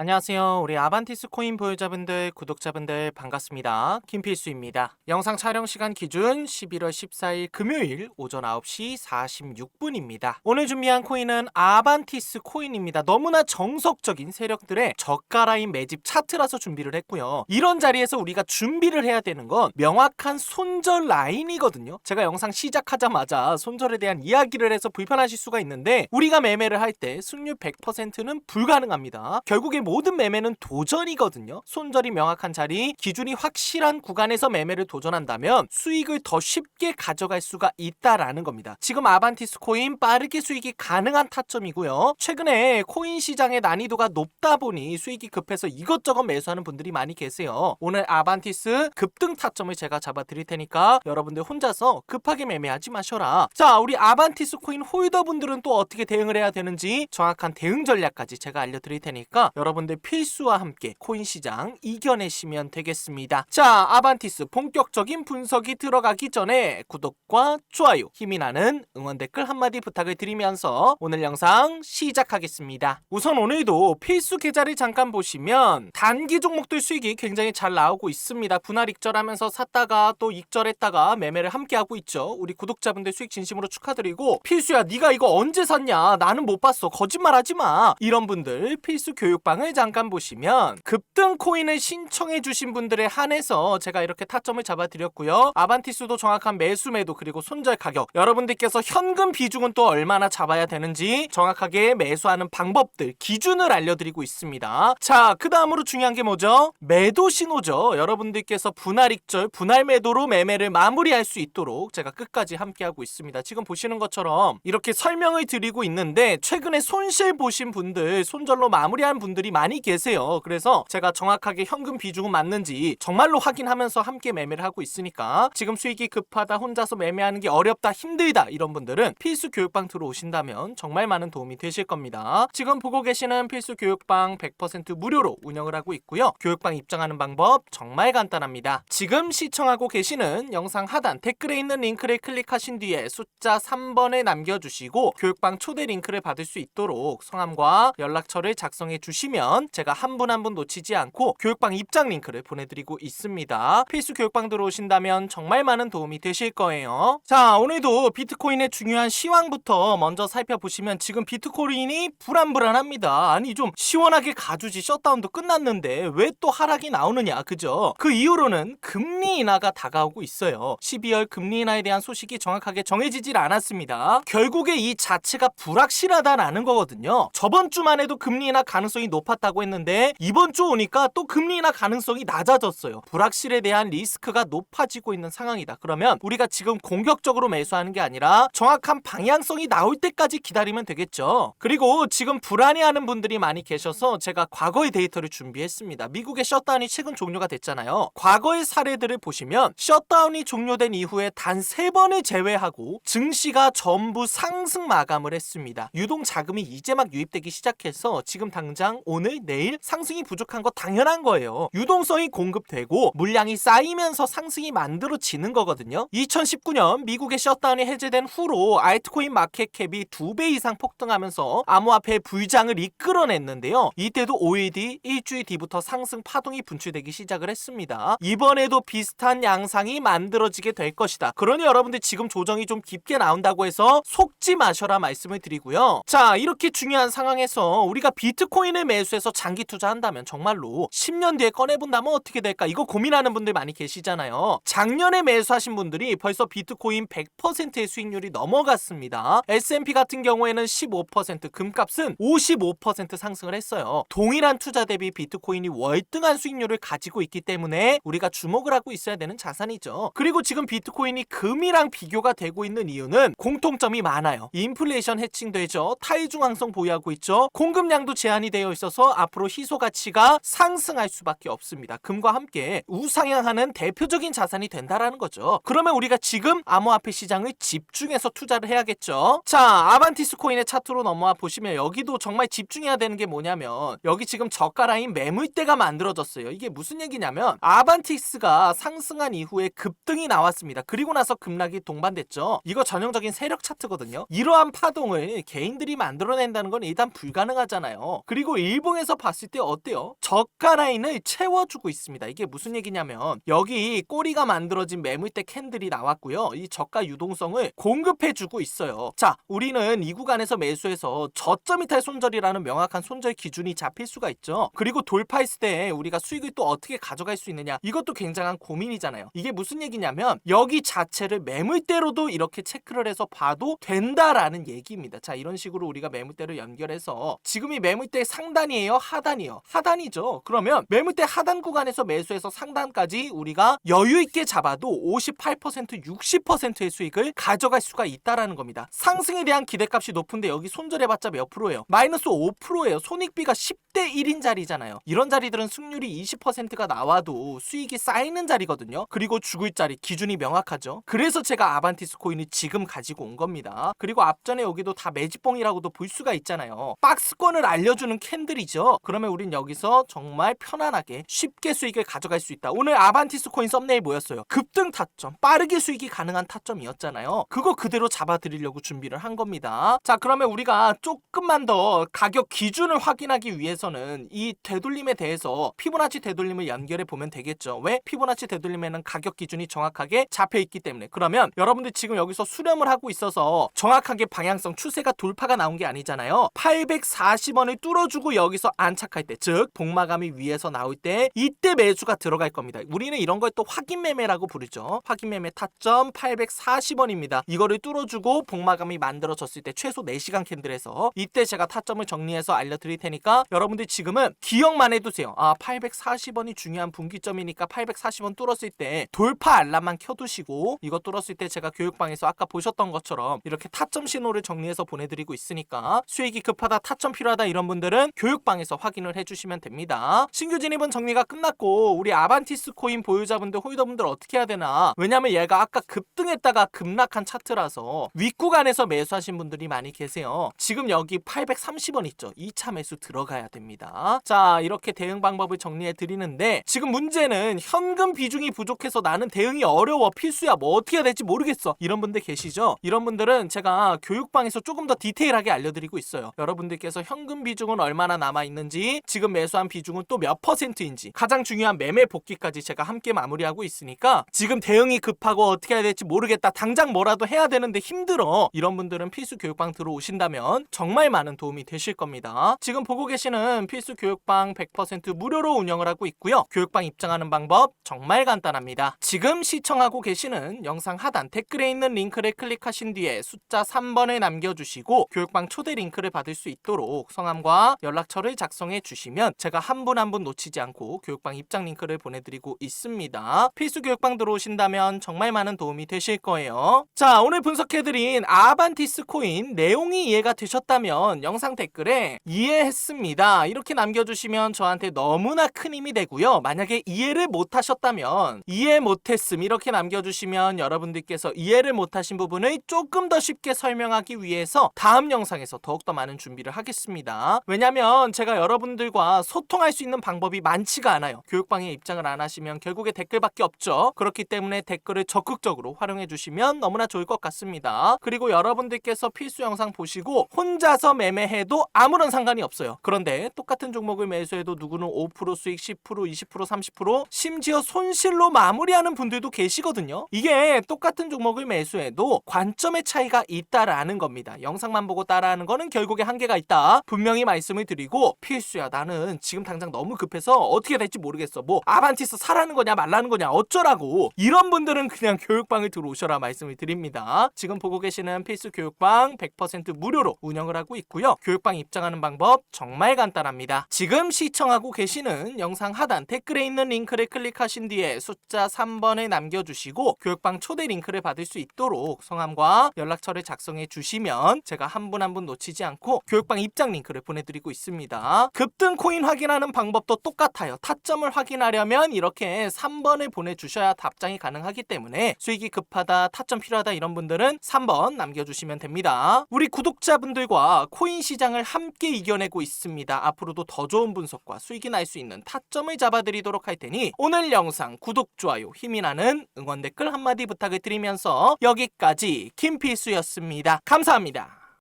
안녕하세요. 우리 아반티스 코인 보유자분들, 구독자분들 반갑습니다. 김필수입니다. 영상 촬영 시간 기준 11월 14일 금요일 오전 9시 46분입니다. 오늘 준비한 코인은 아반티스 코인입니다. 너무나 정석적인 세력들의 저가 라인 매집 차트라서 준비를 했고요. 이런 자리에서 우리가 준비를 해야 되는 건 명확한 손절 라인이거든요. 제가 영상 시작하자마자 손절에 대한 이야기를 해서 불편하실 수가 있는데 우리가 매매를 할 때 승률 100%는 불가능합니다. 결국에 모든 매매는 도전이거든요. 손절이 명확한 자리, 기준이 확실한 구간에서 매매를 도전한다면 수익을 더 쉽게 가져갈 수가 있다라는 겁니다. 지금 아반티스 코인 빠르게 수익이 가능한 타점이고요. 최근에 코인 시장의 난이도가 높다 보니 수익이 급해서 이것저것 매수하는 분들이 많이 계세요. 오늘 아반티스 급등 타점을 제가 잡아 드릴 테니까 여러분들 혼자서 급하게 매매하지 마셔라. 자, 우리 아반티스 코인 홀더분들은 또 어떻게 대응을 해야 되는지 정확한 대응 전략까지 제가 알려드릴 테니까 여러분 들 필수와 함께 코인 시장 이겨내시면 되겠습니다. 자, 아반티스 본격적인 분석이 들어가기 전에 구독과 좋아요, 힘이 나는 응원 댓글 한마디 부탁을 드리면서 오늘 영상 시작하겠습니다. 우선 오늘도 필수 계좌를 잠깐 보시면 단기 종목들 수익이 굉장히 잘 나오고 있습니다. 분할 익절하면서 샀다가 또 익절했다가 매매를 함께 하고 있죠. 우리 구독자분들 수익 진심으로 축하드리고 필수야 네가 이거 언제 샀냐? 나는 못 봤어. 거짓말하지 마. 이런 분들 필수 교육방을 잠깐 보시면 급등 코인을 신청해 주신 분들에 한해서 제가 이렇게 타점을 잡아드렸고요. 아반티스도 정확한 매수 매도 그리고 손절 가격 여러분들께서 현금 비중은 또 얼마나 잡아야 되는지 정확하게 매수하는 방법들 기준을 알려드리고 있습니다. 자, 그 다음으로 중요한 게 뭐죠? 매도 신호죠. 여러분들께서 분할 익절, 분할 매도로 매매를 마무리할 수 있도록 제가 끝까지 함께하고 있습니다. 지금 보시는 것처럼 이렇게 설명을 드리고 있는데 최근에 손실 보신 분들, 손절로 마무리한 분들이 많이 계세요. 그래서 제가 정확하게 현금 비중은 맞는지 정말로 확인하면서 함께 매매를 하고 있으니까 지금 수익이 급하다, 혼자서 매매하는 게 어렵다, 힘들다 이런 분들은 필수 교육방 들어오신다면 정말 많은 도움이 되실 겁니다. 지금 보고 계시는 필수 교육방 100% 무료로 운영을 하고 있고요. 교육방 입장하는 방법 정말 간단합니다. 지금 시청하고 계시는 영상 하단 댓글에 있는 링크를 클릭하신 뒤에 숫자 3번에 남겨주시고 교육방 초대 링크를 받을 수 있도록 성함과 연락처를 작성해 주시면 제가 한 분 한 분 놓치지 않고 교육방 입장 링크를 보내드리고 있습니다. 필수 교육방 들어오신다면 정말 많은 도움이 되실 거예요. 자 오늘도 비트코인의 중요한 시황부터 먼저 살펴보시면 지금 비트코인이 불안불안합니다. 아니 좀 시원하게 가주지 셧다운도 끝났는데 왜 또 하락이 나오느냐 그죠? 그 이후로는 금리 인하가 다가오고 있어요. 12월 금리 인하에 대한 소식이 정확하게 정해지질 않았습니다. 결국에 이 자체가 불확실하다라는 거거든요. 저번 주만 해도 금리 인하 가능성이 높 았다고 했는데 이번 주 오니까 또 금리 인하 가능성이 낮아졌어요. 불확실에 대한 리스크가 높아지고 있는 상황이다. 그러면 우리가 지금 공격적으로 매수하는 게 아니라 정확한 방향성이 나올 때까지 기다리면 되겠죠. 그리고 지금 불안해하는 분들이 많이 계셔서 제가 과거의 데이터를 준비했습니다. 미국의 셧다운이 최근 종료가 됐잖아요. 과거의 사례들을 보시면 셧다운이 종료된 이후에 단 세 번을 제외하고 증시가 전부 상승 마감을 했습니다. 유동 자금이 이제 막 유입되기 시작해서 지금 당장 오늘 내일 상승이 부족한 거 당연한 거예요. 유동성이 공급되고 물량이 쌓이면서 상승이 만들어지는 거거든요. 2019년 미국의 셧다운이 해제된 후로 알트코인 마켓캡이 두 배 이상 폭등하면서 암호화폐 불장을 이끌어냈는데요. 이때도 5일 뒤, 일주일 뒤부터 상승 파동이 분출되기 시작을 했습니다. 이번에도 비슷한 양상이 만들어지게 될 것이다. 그러니 여러분들 지금 조정이 좀 깊게 나온다고 해서 속지 마셔라 말씀을 드리고요. 자, 이렇게 중요한 상황에서 우리가 비트코인을 매수 해서 장기 투자한다면 정말로 10년 뒤에 꺼내본다면 어떻게 될까? 이거 고민하는 분들 많이 계시잖아요. 작년에 매수하신 분들이 벌써 비트코인 100%의 수익률이 넘어갔습니다. S&P 같은 경우에는 15%, 금값은 55% 상승을 했어요. 동일한 투자 대비 비트코인이 월등한 수익률을 가지고 있기 때문에 우리가 주목을 하고 있어야 되는 자산이죠. 그리고 지금 비트코인이 금이랑 비교가 되고 있는 이유는 공통점이 많아요. 인플레이션 해칭되죠. 타이중앙성 보유하고 있죠. 공급량도 제한이 되어 있어서 앞으로 희소 가치가 상승할 수밖에 없습니다. 금과 함께 우상향하는 대표적인 자산이 된다라는 거죠. 그러면 우리가 지금 암호화폐 시장을 집중해서 투자를 해야겠죠. 자, 아반티스 코인의 차트로 넘어와 보시면 여기도 정말 집중해야 되는 게 뭐냐면 여기 지금 저가 라인 매물대가 만들어졌어요. 이게 무슨 얘기냐면 아반티스가 상승한 이후에 급등이 나왔습니다. 그리고 나서 급락이 동반됐죠. 이거 전형적인 세력 차트거든요. 이러한 파동을 개인들이 만들어낸다는 건 일단 불가능하잖아요. 그리고 일부 월봉에서 봤을 때 어때요? 저가 라인을 채워주고 있습니다. 이게 무슨 얘기냐면 여기 꼬리가 만들어진 매물대 캔들이 나왔고요. 이 저가 유동성을 공급해주고 있어요. 자, 우리는 이 구간에서 매수해서 저점 이탈 손절이라는 명확한 손절 기준이 잡힐 수가 있죠. 그리고 돌파했을 때 우리가 수익을 또 어떻게 가져갈 수 있느냐 이것도 굉장한 고민이잖아요. 이게 무슨 얘기냐면 여기 자체를 매물대로도 이렇게 체크를 해서 봐도 된다라는 얘기입니다. 자, 이런 식으로 우리가 매물대를 연결해서 지금 이 매물대 상단이 에요, 하단이요? 하단이죠. 그러면 매물대 하단 구간에서 매수해서 상단까지 우리가 여유 있게 잡아도 58% 60%의 수익을 가져갈 수가 있다라는 겁니다. 상승에 대한 기대값이 높은데 여기 손절해봤자 몇 프로예요? 마이너스 5%예요. 손익비가 10대 1인 자리잖아요. 이런 자리들은 승률이 20%가 나와도 수익이 쌓이는 자리거든요. 그리고 죽을 자리 기준이 명확하죠. 그래서 제가 아반티스 코인을 지금 가지고 온 겁니다. 그리고 앞전에 여기도 다 매집봉이라고도 볼 수가 있잖아요. 박스권을 알려주는 캔들이 죠. 그러면 우린 여기서 정말 편안하게 쉽게 수익을 가져갈 수 있다. 오늘 아반티스 코인 썸네일 뭐였어요? 급등 타점, 빠르게 수익이 가능한 타점이었잖아요. 그거 그대로 잡아드리려고 준비를 한 겁니다. 자, 그러면 우리가 조금만 더 가격 기준을 확인하기 위해서는 이 되돌림에 대해서 피보나치 되돌림을 연결해 보면 되겠죠. 왜? 피보나치 되돌림에는 가격 기준이 정확하게 잡혀 있기 때문에. 그러면 여러분들 지금 여기서 수렴을 하고 있어서 정확하게 방향성 추세가 돌파가 나온 게 아니잖아요. 840원을 뚫어주고 여기 서 안착할 때, 즉 복마감이 위에서 나올 때 이때 매수가 들어갈 겁니다. 우리는 이런 걸 또 확인 매매라고 부르죠. 확인 매매 타점 840원입니다. 이거를 뚫어주고 복마감이 만들어졌을 때 최소 4시간 캔들에서 이때 제가 타점을 정리해서 알려드릴 테니까 여러분들 지금은 기억만 해두세요. 아 840원이 중요한 분기점이니까 840원 뚫었을 때 돌파 알람만 켜두시고 이거 뚫었을 때 제가 교육방에서 아까 보셨던 것처럼 이렇게 타점 신호를 정리해서 보내드리고 있으니까 수익이 급하다 타점 필요하다 이런 분들은 교육 방에서 확인을 해주시면 됩니다. 신규 진입은 정리가 끝났고 우리 아반티스 코인 보유자분들 홀더분들 어떻게 해야 되나 왜냐면 얘가 아까 급등했다가 급락한 차트라서 윗구간에서 매수하신 분들이 많이 계세요. 지금 여기 830원 있죠. 2차 매수 들어가야 됩니다. 자 이렇게 대응 방법을 정리해 드리는데 지금 문제는 현금 비중이 부족해서 나는 대응이 어려워 필수야 뭐 어떻게 해야 될지 모르겠어 이런 분들 계시죠? 이런 분들은 제가 교육방에서 조금 더 디테일하게 알려드리고 있어요. 여러분들께서 현금 비중은 얼마나 남아 있는지 지금 매수한 비중은 또 몇 퍼센트인지 가장 중요한 매매 복귀까지 제가 함께 마무리하고 있으니까 지금 대응이 급하고 어떻게 해야 될지 모르겠다 당장 뭐라도 해야 되는데 힘들어 이런 분들은 필수 교육방 들어오신다면 정말 많은 도움이 되실 겁니다. 지금 보고 계시는 필수 교육방 100% 무료로 운영을 하고 있고요. 교육방 입장하는 방법 정말 간단합니다. 지금 시청하고 계시는 영상 하단 댓글에 있는 링크를 클릭하신 뒤에 숫자 3번을 남겨주시고 교육방 초대 링크를 받을 수 있도록 성함과 연락처 를 작성해 주시면 제가 한 분 한 분 놓치지 않고 교육방 입장 링크를 보내드리고 있습니다. 필수 교육방 들어오신다면 정말 많은 도움이 되실 거예요. 자 오늘 분석해드린 아반티스 코인 내용이 이해가 되셨다면 영상 댓글에 이해했습니다. 이렇게 남겨주시면 저한테 너무나 큰 힘이 되고요. 만약에 이해를 못하셨다면 이해 못했음 이렇게 남겨주시면 여러분들께서 이해를 못하신 부분을 조금 더 쉽게 설명하기 위해서 다음 영상에서 더욱더 많은 준비를 하겠습니다. 왜냐면 제가 여러분들과 소통할 수 있는 방법이 많지가 않아요. 교육방에 입장을 안 하시면 결국에 댓글밖에 없죠. 그렇기 때문에 댓글을 적극적으로 활용해 주시면 너무나 좋을 것 같습니다. 그리고 여러분들께서 필수 영상 보시고 혼자서 매매해도 아무런 상관이 없어요. 그런데 똑같은 종목을 매수해도 누구는 5% 수익 10% 20% 30% 심지어 손실로 마무리하는 분들도 계시거든요. 이게 똑같은 종목을 매수해도 관점의 차이가 있다라는 겁니다. 영상만 보고 따라하는 거는 결국에 한계가 있다. 분명히 말씀을 드리고 필수야 나는 지금 당장 너무 급해서 어떻게 될지 모르겠어. 뭐 아반티스 사라는 거냐 말라는 거냐 어쩌라고 이런 분들은 그냥 교육방을 들어오셔라 말씀을 드립니다. 지금 보고 계시는 필수 교육방 100% 무료로 운영을 하고 있고요. 교육방 입장하는 방법 정말 간단합니다. 지금 시청하고 계시는 영상 하단 댓글에 있는 링크를 클릭하신 뒤에 숫자 3번을 남겨주시고 교육방 초대 링크를 받을 수 있도록 성함과 연락처를 작성해 주시면 제가 한 분 한분 놓치지 않고 교육방 입장 링크를 보내드리고 있습니다. 급등 코인 확인하는 방법도 똑같아요. 타점을 확인하려면 이렇게 3번을 보내주셔야 답장이 가능하기 때문에 수익이 급하다, 타점 필요하다 이런 분들은 3번 남겨주시면 됩니다. 우리 구독자분들과 코인 시장을 함께 이겨내고 있습니다. 앞으로도 더 좋은 분석과 수익이 날 수 있는 타점을 잡아드리도록 할 테니 오늘 영상 구독, 좋아요, 힘이 나는 응원 댓글 한마디 부탁을 드리면서 여기까지 김필수였습니다. 감사합니다.